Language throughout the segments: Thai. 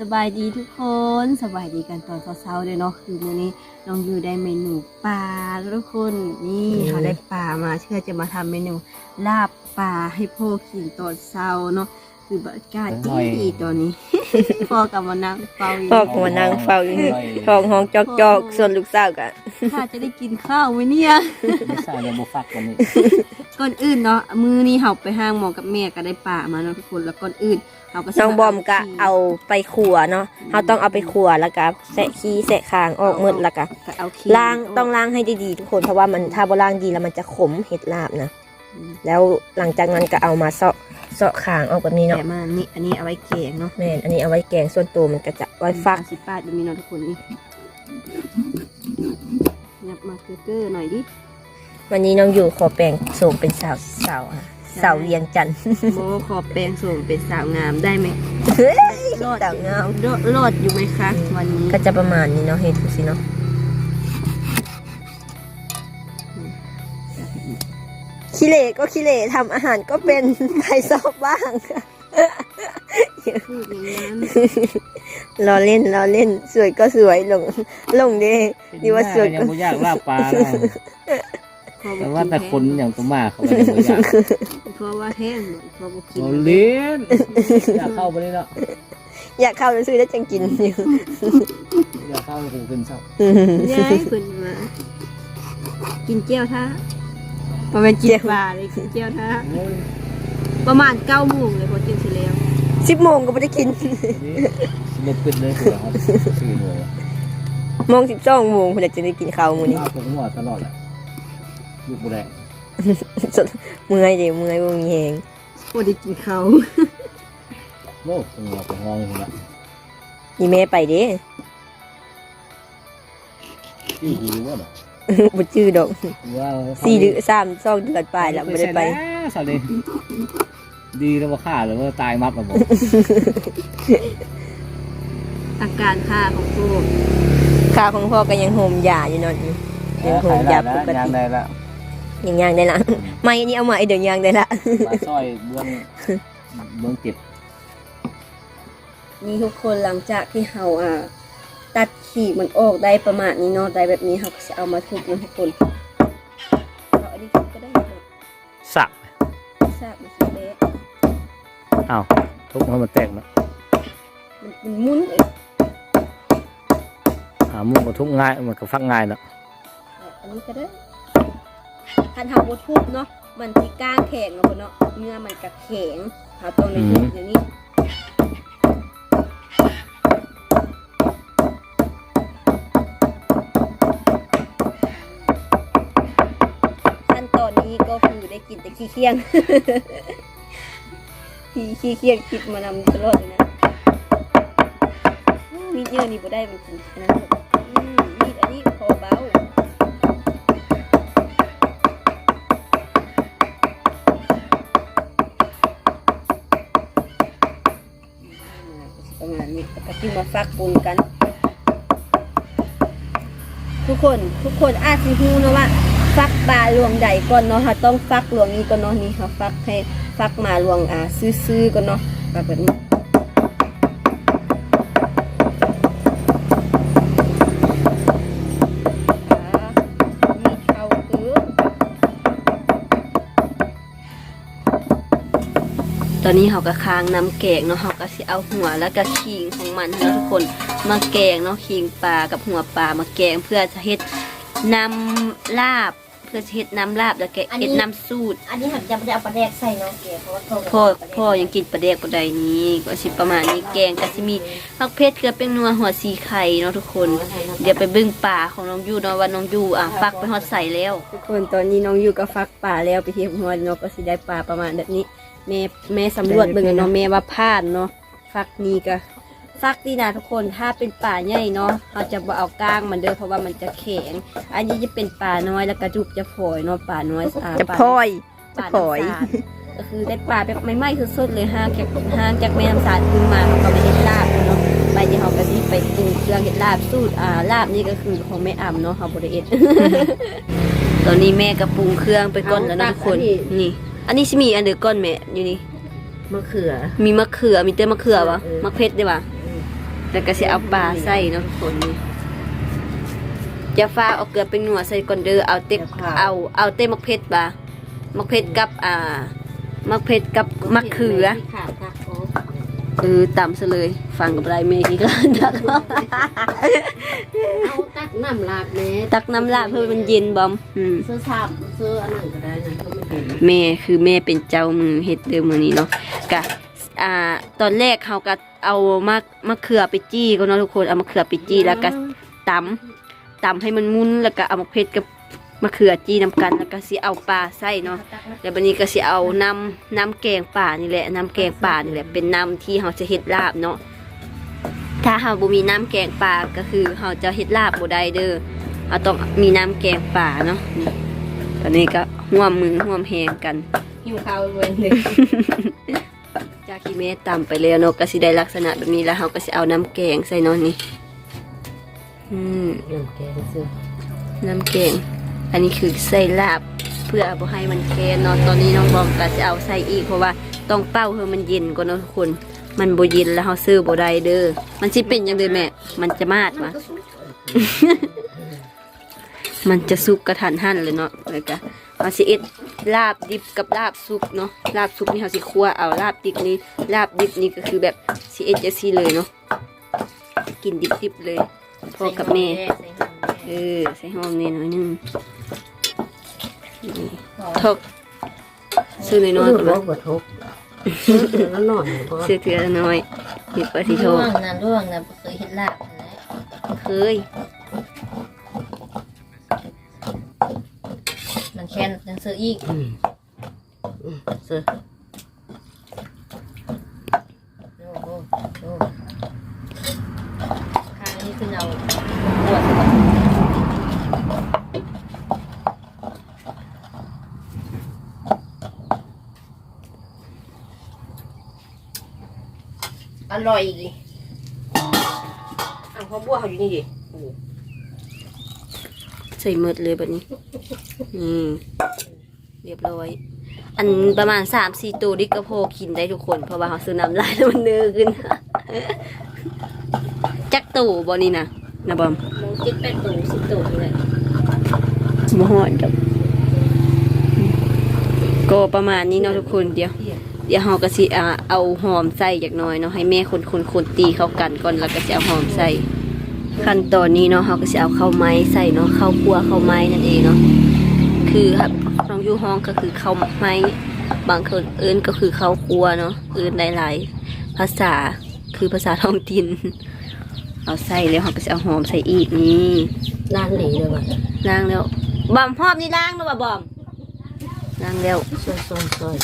สบายดีทุกคนสบายดีกันตอนเช้าๆเลยเนาะคือมื้อนี้น้องยูได้เมนูปลาทุกคนนี่เขาได้ปลามาเชื่อจะมาทำเมนูลาบปลาให้พ่อกินตอนเช้าเนาะ คือบรรยากาศดีตอนนี้พ่อกับมานั่งเฝ้าอยู่พ่อก็มานั่งเฝ้าอยู่นี่ท้องห้องจอกจอกๆส่วนลูกสาวก็ข้าจะได้กินข้าวไหมเนี่ยไม่ใช่เลยบุฟักกันนี่ก่อนอื่นเนาะมือนี้เฮาไปห้างหมอกับแม่ก็ได้ปลามาเนาะทุกคนแล้วก่อนอื่นเฮาก็สิน้องบอมก็เอาไปขัวเนาะเราต้องเอาไปขัวแล้วก็แสะขี้แสะคางออกหมดแล้วก็ล้างต้องล้างให้ดีๆทุกคนเพราะว่ามันถ้าบ่ล้างดีแล้วมันจะขมเห็ดลาบนะ แล้วหลังจากนั้นก็เอามาเสาะเสาะคางออกแบบนี้เนาะแต่มานี่อันนี้เอาไว้แกงเนาะแม่นอันนี้เอาไว้แกงส่วนตัวมันก็จะไว้ฟักสิป้าจะมีเนาะทุกคนนี่ยับมาเกอร์ๆหน่อยดิวันนี้น้องอยู่ขอแปลงโสมเป็นสาวสาวอะสาวเวียงจันทร์โบขอแปลงส่งเป็นสาวงามได้ไหมเฮ้ยรอดสาวงามรอดรอดอยู่ไหมคะวันนี้ก็จะประมาณนี้เนาะเห็ดดูสิเนาะ เหร่ก็ขี้เหร่ทำอาหารก็เป็นใครชอบบ้าง พูดอย่างนั้นรอเล่นรอเล่น สวยก็สวยลงลงเด้ นี่ว่าสวยยัก็งบ่อยากลาบปลานะพอบ่แต่ว่าแต่กิคนอย่างตัวมาเขาก็ยังบ่อยากเพราะว่าแห้งหมดเพราะบ่กินโอเลี้ยนอยากเข้าไปนี่เนาะอยากเข้าไปซื้อได้จังกินอยู่อยากเข้าไปกูเป็นเศร้าย้ายเพิ่นมากินเจียวท่า ประมาณกินปลาเลยกินเจียวท่าโอ้ยประมาณเก้าโมงเลยพอกินเสร็จแล้วสิบโมงก็ไม่ได้กินนี่รถปิดเลยคือครับสี่หน่วยโมงสิบสองโมงคุณจะได้กินข้าวมื้อนี้ลาบตัวหัวตลอดแหละลูกบุแรงสดเมื่อยเดี๋ยวเมื่อยวงแหงพอได้กินข้าวโลกตัวหัวตัวงองอยู่ละนี่แม่ไปเด้ที่หูว่าเนาะ บ่จื้อดอกว่าสี่เดือนสามสองเดือนไปแล้วไม่ได้ไปสวัสดีดีแล้วว่าฆ่าหรือว่าตายมับมาบอกอาการค่าของพวกข้าวของพ่อก็ยังโฮมยาอยู่เนอนยังโฮมยาปกยังติได้ละยังย่างได้ละไม่อันนี้เอามาไอเดี๋ยวย่างได้ละมาซอยเบื้องเบื้องเจ็บนี่ทุกคนหลังจากที่เฮาอ่า ตัดขีกมันออกได้ประมาณนี้เนาะได้แบบนี้เฮาก็จะเอามาทุบนะทุกคนเอาอันนี้ทุบก็ได้เนาะสักทราบมันสิเละอ้าวทุกมันมันแตกนะมันมันหมุนเองอ่ามุนก็ทุกง่ายมันก็ฟักง่ายเนาะอันนี้ก็ได้คันเฮาบ่ทุบเนาะมันที่ก้างแข็งเนาะพ่นเนาะเนื้อมันก็แข็งเฮาต้องได้ทุบอย่างนี้ขั้น กินแต่ขี้เคียงขี้ขี้เคียงคิดมานำตลอดเลยนะมีเยอะนี่บ่ได้มันกินขนนั้นอืมมีดอันนี้พอเบาประมาณนี้ก็ที่มาฟักปูนกัน ทุกคนทุกคนอาจจะรู้นะว่า ฟักปลาลวงใดก่อนเนาะค่ะต้องฟักลวงนี้ก่อนเนาะนี่ค่ะฟักให้ฟักมาลวงอ่าซื้อๆก่อนเนาะแบบนี้ตอนนี้เขาก็ค้างน้ำแกงเนาะเขาก็สิเอาหัวแล้วก็ขิงของมันเนาะทุกคนมาแกงเนาะขิงปลากับหัวปลามาแกงเพื่อจะเฮ็ด น้ำลาบเพื่อจะเฮ็ดน้ำลาบแล้วก็อันนี้ เฮ็ดน้ำสูตรอันนี้หันจะไม่ได้เอาปลาแดกใส่เนาะแกเพราะว่าเขาพ่อพ่อยังกินปลาแดกปลาใดนี้ก็สิประมาณนี้แกงก็สิมีผักเพชรเกลือเป็นนัวหัวสีไข่เนาะทุกคน เดี๋ยวไปเบึ้งป่าของน้องยูเนาะว่าน้องยูอะฟักไปฮอดใส่แล้ว ทุกคนตอนนี้น้องยูก็ฟักป่าแล้วไปเทียบหัวเนาะก็สิได้ป่าประมาณแบบนี้ แม่แม่สำรวจเบิ่งเนาะแม่ว่าพลาดเนาะฟักนี้ก็ ฟักนี่นะทุกคนถ้าเป็นป่าใหญ่เนาะเราจะบ่เอาก้างมันเด้อเพราะว่ามันจะแข็ง อันนี้จะเป็นป่าน้อยแล้วกระจุกจะฝอยเนาะป่าน้อยอ่าจะป่าพลอยจะป่าพลอยน้ำสาดก็คือได้ป่าแบบไม่ไหม้คือสดเลยห้างจากห้างจากแม่น้ำสาดขึ้นมาเขาก็ไปเฮ็ดลาบเนาะไปที่เขาก็สิไปปรุงเครื่องเฮ็ดลาบสูตรอ่าลาบนี่ก็คือของแม่อ่ำเนาะเขาบริเอ็ดตอนนี้แม่ก็ปรุงเครื่องไปก่อนแล้วนะทุกคนนี่ อันนี้สิมีอันเดียวก่อนแม่อยู่นี่มะเขือ มีมะเขือมีเต้นมะเขือวะเออมะเพชรได้ปะ แล้วก็สิเอาปลาใส่เนาะทุกคนนี่จะฟ้าเอาเกลือเป็นหนัวใส่ก่อนเด้อเอาเต็กเอาเอาเต้มักเพชรบ่ามักเพชรกับอ่ามักเพชรกับมะเขือขาดค่ะโอ้เออตำซะเลย ฟังกับไรเมกี้ก็ตักเอาตักน้ำลาดแม่ตักน้ำลาดเพื่อมันเย็นบอมอืมเสื้อสามเสื้ออันนั้นก็ได้นะก็ไม่เห็นแม่คือแม่เป็นเจ้ามือเฮ็ดเดิมมือนี้เนาะกะอ่าตอนแรกเขาก็ เอามะมะเขือไปจี้ก็เนาะทุกคนเอามะเขือไปจี้แล้วก็ตำตำให้มันมุนแล้วก็เอามะเขือกับมะเขือจี้นำกันแล้วก็สิเอาปลาใส่เนาะตักนะแล้วบัดนี้ก็สิเอาน้ำน้ำแกงป่านี่แหละน้ำแกงป่านี่แหละเป็นน้ำที่เราจะเฮ็ดลาบเนาะถ้าเราบ่มีน้ำแกงป่าก็คือเราจะเฮ็ดลาบบ่ได้เด้อเราต้องมีน้ำแกงป่าเนาะนี่ตอนนี้ก็ห่วมมือห่วมแหงกันหิวข้าวเว้นหนึ่ง จากที่แม่ตำไปแล้วเนาะก็สิได้ลักษณะแบบนี้แล้วเราก็สิเอาน้ำแกงใส่เนาะนี่อืมน้ำแกงซื้อน้ำแกง อันนี้คือใส่ลาบเพื่อบ่ให้มันแกนเนาะตอนนี้น้องบอมก็จะเอาใส่อีกเพราะว่าต้องเป้าให้มันเย็นก่อนเนาะทุกคน มันบ่เย็นแล้วเฮาซื้อบ่ได้เด้อมันสิเป็นจังไดแม่มันจะมาดวะมันจะสุกกระทันหันเลยเนาะแล้วก็เอาสิเอ็ด ลาบดิบกับลาบสุกเนาะลาบสุกนี่เฮาสิคั่วเอาลาบดิบนี่ลาบดิบนี่ก็คือแบบสิเอ็ดจะซี่เลยเนาะกินดิบๆเลยพ่อกับแม่เออใส่หอมนี่หน่อยหนึงนี่ทกซื้อน้อยๆก่อนร่ววะงกว่าทุกแล้วหน่อยพอซื้อเทือละน้อยหยิบไปที่โทร่วษงนะร่วงนะเคยเห็นลาบนะเคย แค่นยังซื้ออีกซื้อโอ้โหโอ้ข้างนี้คือเราปวดอร่อยดิอะพอบัวเขาอยู่นี่ดิ ใส่หมดเลยแบบนี้นี่เรียบร้อย อันประมาณสามสี่ตัวดิกระโพกินได้ทุกคน เพราะว่าเขาซื้อน้ำลายแล้วมันเนื้อขึ้น จักตู่บอนี่นะนะบอมมงคิดเป็นตูสิบตูเลยมหอดกับก็ประมาณนี้เนาะทุกคนเดี๋ยวเดี๋ยวเราก็สิอ่าเอาหอมใส่จากหน้อยเนาะให้แม่คนคนคนตีเข้ากันก่อนแล้วก็จะเอาหอมใส่ ขั้นตอนนี้เนาะเราก็จะเอาข้าวไม้ใส่เนาะข้าวคั่วข้าวไม้นั่นเองเนาะคือครับน้องอยู่ห้องก็คือข้าวไม้บางคนเอิ้นก็คือข้าวคั่วเนาะเอิ้นหลายๆภาษาคือภาษาท้องถิ่นเอาใส่แล้วเราก็จะเอาหอมใส่อีกนี่ร้านหลีเลยว่ะล้างแล้วบอมหอมนี่ล้างแล้วบ่บอมล้างแล้วซอยซอยซอย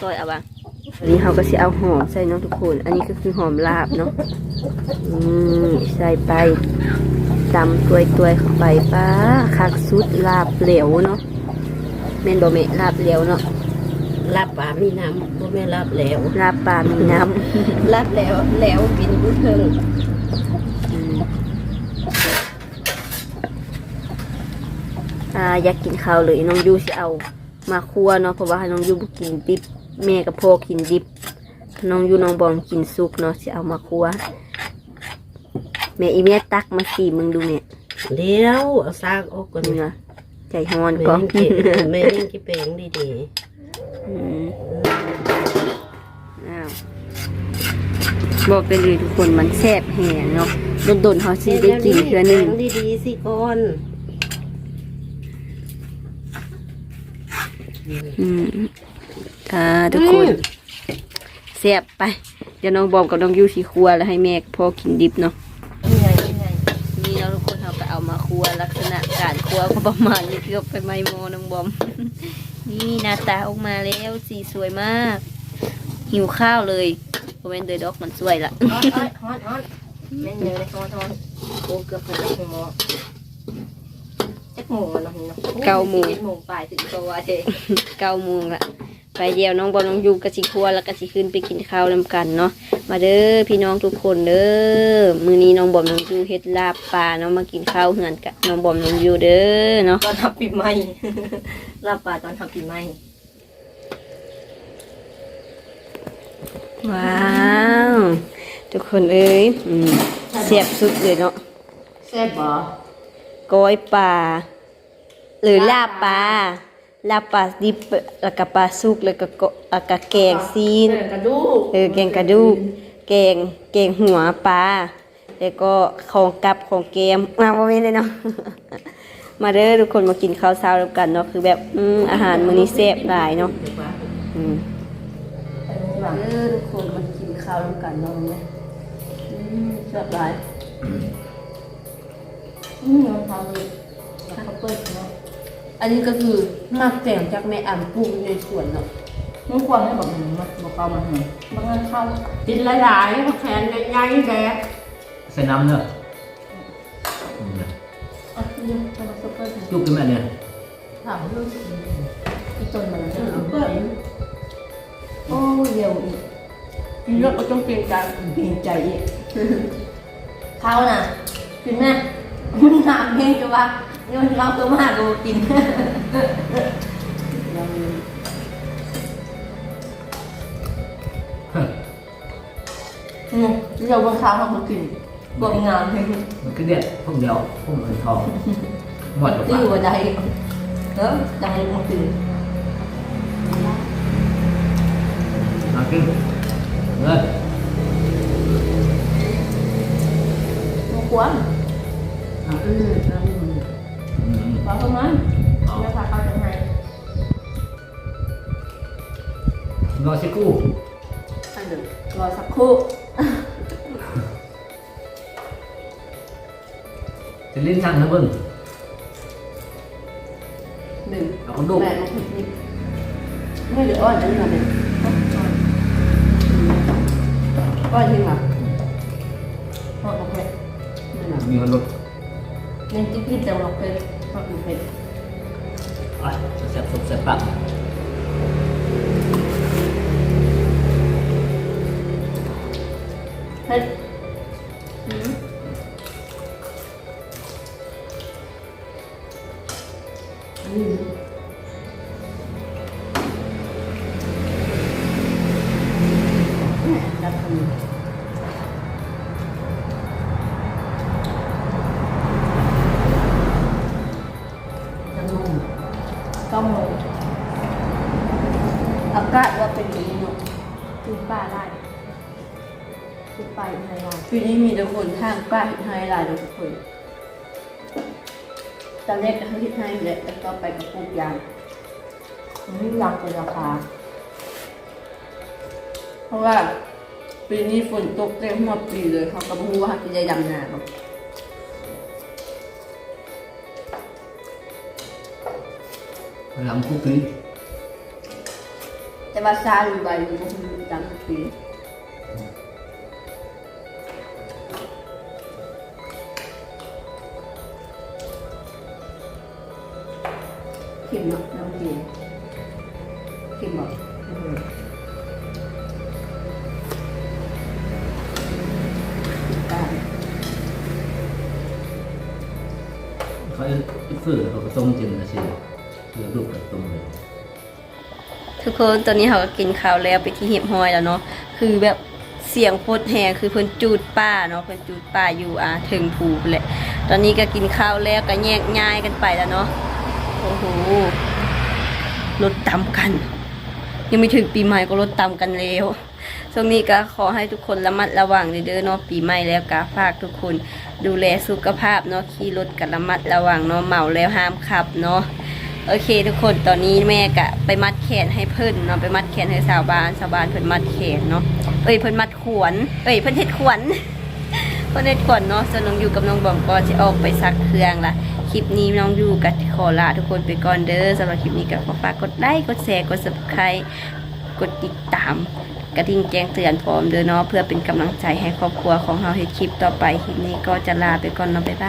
ซอยเอาบ้าง อันนี้เขาก็สิเอาหอมใส่เนาะทุกคน อันนี้ก็คือหอมลาบเนาะนี่ใส่ไปตำตัวยตัวยๆเข้าไปป้าคักสุดลาบเหลวเนาะเมนบอเมลาบเหลวเนาะรับป่ามีน้ำพ่อแม่รับแล้วลาบปลามีน้รับแล้วแล้วกินบุเทิงำอืมอ่าอยากกินข้าวเลยน้องยูสิเอา มาคั่วเนาะเพราะว่าน้องยูบ่กินดิบ แม่กับพ่อกินดิบ น้องยูน้องบอมกินซุปเนาะสิเอามาคั่วแม่อีเมียตักมาสีมึงดูแม่เดี๋ยวเอาซากออกก่อนนี่นะนะใจฮอนแม่ก็ยังกินแม่ยังกินแปลงดีอืมอ้าวบอกไปเลยทุกคนมันแซ่บแหงเนาะโดนๆเขาๆสิได้กินเทื่อหนึงแปลดีๆสิก่อนอืม อ่าทุกคนแซ่บไป เดี๋ยวน้องบอมกับน้องยูสีครัวแล้วให้แม่กับพ่อกินดิบเนาะนี่ไงนี่ไงนี่เราะทุกคนเราไปเอามาครัวลักษณะการครัวก็ประมาณนี้เกือบไปไม้โมน้องบอม นี่หน้าตาออกมาแล้วสีสวยมาก หิวข้าวเลยโมเมนเดอร์ด็อกมันสวยละฮอนฮอนฮอนฮอนแม่นเยอะเลยฮอนฮอนโอ้เกือบหกโมงจักโมงแล้วเนาะเนาะเก้าโมงสิบเอ็ดโมงปลายถึงตัวเทเก้าโมงละ ไปเดียวน้องบอลน้องยูกะสิครัวแล้วกะสิขึ้นไปกินข้าวนำกันเนาะมาเด้อพี่น้องทุกคนเด้อมื้อนี้น้องบอมน้องยูเฮ็ดลาบปลาเนาะมากินข้าวเหือนกับน้องบอมน้องยูเด้อเนาะตอนทำปีใหม่รับปลาตอนทำปีใหม่ว้าวทุกคนเอ้ยอืมสียบสุดเลยเนาะแซ่บบ่ก้อยปลาหรือลาบปลา ลาบปลาดิบแล้วก็ปลาสุกแล้วก็กแล้วก็แกงซีนกระดูกเออแกงกระดูกแกงแกงหัวปลาแล้วก็ของกับของแกมมาบ่แม่นเลยเนาะมาเด้อทุกคนมากินข้าวเช้าด้วยกันเนาะคือแบบอืมอาหารมื้อนี้แซ่บหลายเนาะเดี๋ยวว่าอืมอันนี้ว่าเออทุกคนมากินข้าวด้วยกันเนาะเนี่ยอืมแซ่บหลายอืมเราทำเลยเขาเปิดเนาะ อันนี้ก็คือมักแต่งจากแม่อ่ำปลูกในสวนเนาะมึงควรให้บอกมึงมาบอกเขามาให้บางงานเข้ากินหลายๆเขาแขนใหญ่ๆแดกใส่น้ำเนอะอืมอะนี่จะมาซุปเปอร์จุกกันแม่เนี่ยถามลูกอีต้นมันจะซุเอาปเปเปิอดร์โอ้เร็วอีกกินแล้วก็ต้องเกรงใจเกรงใจอีกเขาน่ะกินแม่มึงถามเองจะว่า นี่มันเราตัวมากกูกินอืมเราบางครั้งเราก็กินบวกงานให้มันคือเด็ดพวกเดียวพวกเงินทองหมดกับที่ปาอยู่วันใดเออใดมากินมากินเลยมาควนอ่าอืม อืมอืมบอกเขาไหมไม่พาเขาจะให้นอนสิกู้อันหนึ่งรอสักครู่จะลิ้นสั่งนะเบิ้งหนึ่งเอาคนดูแปดมาคุนิดไม่เหลืออ้อนอันนี้ก่อนเลยอ้อนจริงเหรอพอดอกเพชรไม่หรอมีคนรถเน้นจิ๊บจิ๊บแต่ดอกเพชรพอดอกเพช รอะแซ่บสุกแซ่บ คือไปไทยเราปีนี้มีแต่คนทางป้าเห็นไฮไลท์เลยทุกคน ตอนแรกก็เขาเห็นไฮแหละแล้วก็ไปกับปลูกยางไม่รักเป็นราคา เพราะว่าปีนี้ฝนตกเต็มหมดปีเลยเขาก็ไม่รู้ว่าเขาจะได้ดำนาหรอกลำคุกปีแต่ว่าซาลูใบมันก็คือดำทุกปี เข็มเนาะน้ำเย็นเข็มบอกอืมตามเขาอีฟื้นเขาก็ต้มจินนะสิเดี๋ยวลูกกับต้มเลยทุกคนตอนนี้เขาก็กินข้าวแล้วไปที่เหียบห้อยแล้วเนาะคือแบบเสียงโคตรแหงคือเพิ่นจูดป้าเนาะเพิ่นจูดป้าอยู่อ่าถึงผูไปแหละตอนนี้ก็กินข้าวแล้วก็แยกย้ายกันไปแล้วเนาะ โอ้โหรถตำกัน ยังไม่ถึงปีใหม่ก็รถตำกันแล้วช่วงนี้ก็ขอให้ทุกคนระมัดระวังเด้อเนาะปีใหม่แล้วก็ฝากทุกคนดูแลสุขภาพเนาะขี่รถกันระมัดระวังเนาะเมาแล้วห้ามขับเนาะโอเค ทุกคนตอนนี้แม่กะไปมัดแขนให้เพิ่นเนาะไปมัดแขนให้สาวบ้านสาวบ้านเพิ่นมัดแขนเนาะเอ้ยเพิ่นมัดขวนเอ้ยเพิ่นเฮ็ดขวนเพิ่นเฮ็ดขวนเนาะส่วนน้องอยู่กับน้องบอมก็จะออกไปซักเครื่องละ คลิปนี้น้องอยู่กับขอลาทุกคนไปก่อนเด้อสำหรับคลิปนี้ก็ขอฝากกดไลค์กดแชร์กด Subscribe กดติดตาม กระดิ่งแจ้งเตือนพร้อมเด้อเนาะเพื่อเป็นกำลังใจให้ครอบครัวของเราเฮ็ดคลิปต่อไปคลิปนี้ก็จะลาไปก่อนเนาะบ๊ายบาย